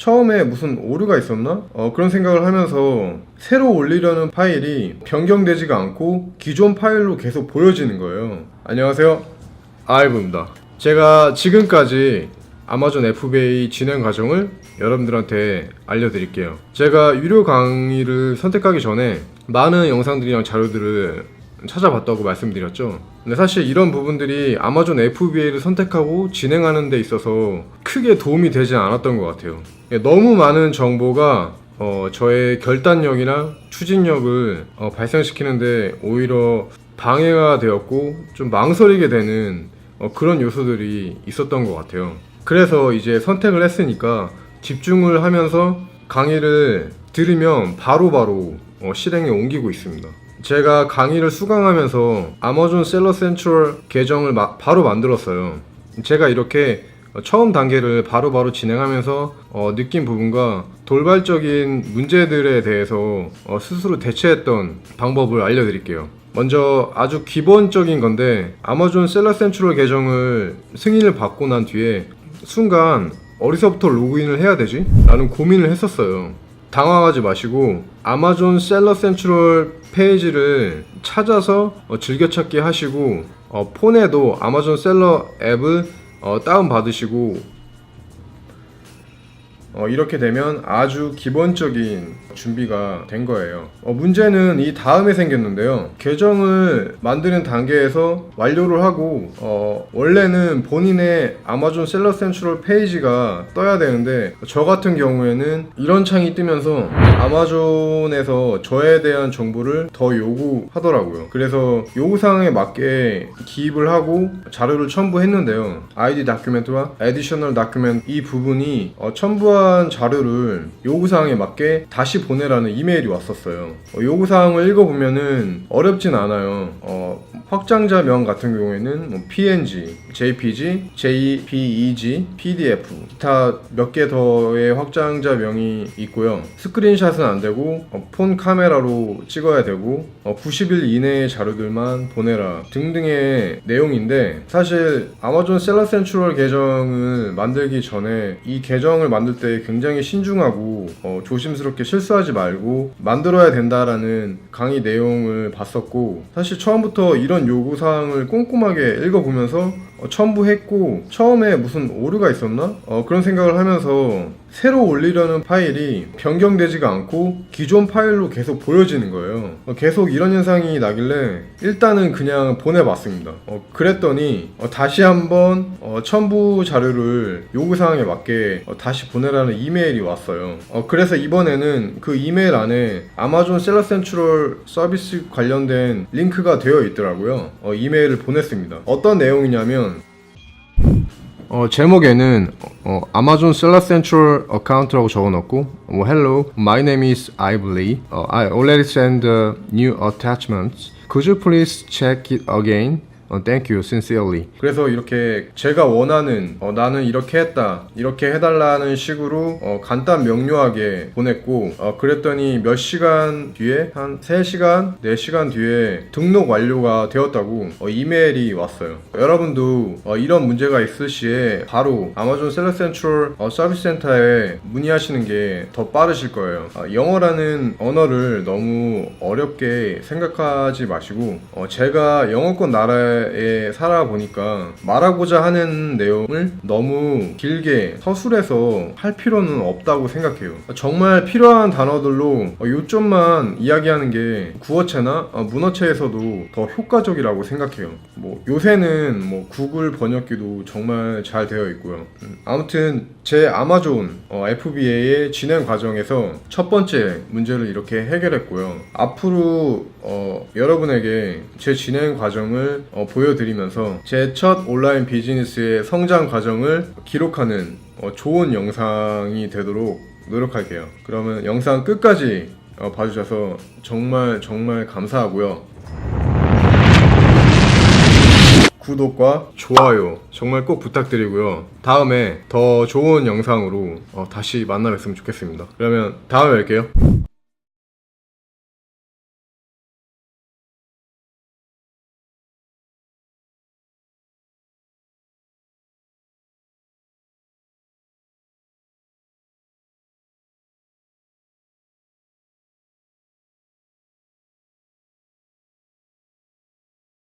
처음에 무슨 오류가 있었나? 어, 그런 생각을 하면서 새로 올리려는 파일이 변경되지가 않고 기존 파일로 계속 보여지는 거예요. 안녕하세요. 아이브입니다. 제가 지금까지 아마존 FBA 진행 과정을 여러분들한테 알려드릴게요. 제가 유료 강의를 선택하기 전에 많은 영상들이랑 자료들을 찾아봤다고 말씀드렸죠. 근데 사실 이런 부분들이 아마존 FBA를 선택하고 진행하는 데 있어서 크게 도움이 되지 않았던 것 같아요. 예, 너무 많은 정보가 어, 저의 결단력이나 추진력을 어, 발생시키는데 오히려 방해가 되었고 좀 망설이게 되는 어, 그런 요소들이 있었던 것 같아요. 그래서 이제 선택을 했으니까 집중을 하면서 강의를 들으면 바로바로 어, 실행에 옮기고 있습니다. 제가 강의를 수강하면서 아마존 셀러 센트럴 계정을 마- 바로 만들었어요. 제가 이렇게 어, 처음 단계를 바로 바로 진행하면서 어, 느낀 부분과 돌발적인 문제들에 대해서 어, 스스로 대처했던 방법을 알려드릴게요. 먼저 아주 기본적인 건데 아마존 셀러 센트럴 계정을 승인을 받고 난 뒤에 순간 어디서부터 로그인을 해야 되지? 라는 고민을 했었어요. 당황하지 마시고 아마존 셀러 센트럴 페이지를 찾아서 어, 즐겨찾기 하시고 어, 폰에도 아마존 셀러 앱을 어, 다운 받으시고 어, 이렇게 되면 아주 기본적인 준비가 된 거예요. 어, 문제는 이 다음에 생겼는데요. 계정을 만드는 단계에서 완료를 하고 어, 원래는 본인의 아마존 셀러 센트럴 페이지가 떠야 되는데 저 같은 경우에는 이런 창이 뜨면서 아마존에서 저에 대한 정보를 더 요구하더라고요. 그래서 요구사항에 맞게 기입을 하고 자료를 첨부했는데요. ID 다큐멘트와 additional document 이 부분이 어, 첨부한 자료를 요구사항에 맞게 다시 보내라는 이메일이 왔었어요. 어, 요구사항을 읽어보면은 어렵진 않아요. 어, 확장자명 같은 경우에는 뭐 PNG, JPG, JPEG, PDF 기타 몇 개 더의 확장자 명이 있고요. 스크린샷은 안 되고 어, 폰 카메라로 찍어야 되고 어, 90일 이내의 자료들만 보내라 등등의 내용인데 사실 아마존 셀러 센트럴 계정을 만들기 전에 이 계정을 만들 때 굉장히 신중하고 어, 조심스럽게 실수하지 말고 만들어야 된다라는 강의 내용을 봤었고 사실 처음부터 이런 요구 사항을 꼼꼼하게 읽어보면서 어, 첨부했고 처음에 무슨 오류가 있었나? 어, 그런 생각을 하면서 새로 올리려는 파일이 변경되지가 않고 기존 파일로 계속 보여지는 거예요. 어, 계속 이런 현상이 나길래 일단은 그냥 보내봤습니다. 어, 그랬더니 어, 다시 한번 어, 첨부 자료를 요구사항에 맞게 어, 다시 보내라는 이메일이 왔어요. 어, 그래서 이번에는 그 이메일 안에 아마존 셀러 센트럴 서비스 관련된 링크가 되어 있더라고요. 어, 이메일을 보냈습니다. 어떤 내용이냐면 어, 제목에는 어, 아마존 셀러 센트럴 어카운트라고 적어놓고 뭐 Hello, my name is Ivory. 어, I already sent the new attachments. Could you please check it again? 어, thank you, sincerely. 그래서 이렇게 제가 원하는 어, 나는 이렇게 했다 이렇게 해달라는 식으로 어, 간단 명료하게 보냈고 어, 그랬더니 몇 시간 뒤에 한 3시간, 4시간 뒤에 등록 완료가 되었다고 어, 이메일이 왔어요. 여러분도 어, 이런 문제가 있을 시에 바로 아마존 셀러 센트럴 어, 서비스 센터에 문의하시는 게 더 빠르실 거예요. 어, 영어라는 언어를 너무 어렵게 생각하지 마시고 어, 제가 영어권 나라에 살아보니까 말하고자 하는 내용을 너무 길게 서술해서 할 필요는 없다고 생각해요. 정말 필요한 단어들로 어, 요점만 이야기하는 게 구어체나 어, 문어체에서도 더 효과적이라고 생각해요. 뭐 요새는 뭐 구글 번역기도 정말 잘 되어 있고요. 음, 아무튼 제 아마존 어, FBA의 진행 과정에서 첫 번째 문제를 이렇게 해결했고요. 앞으로 어, 여러분에게 제 진행 과정을 어, 보여드리면서 제 첫 온라인 비즈니스의 성장 과정을 기록하는 어, 좋은 영상이 되도록 노력할게요. 그러면 영상 끝까지 어, 봐주셔서 정말 정말 감사하고요. 구독과 좋아요 정말 꼭 부탁드리고요. 다음에 더 좋은 영상으로 어, 다시 만나 뵀으면 좋겠습니다. 그러면 다음에 뵐게요.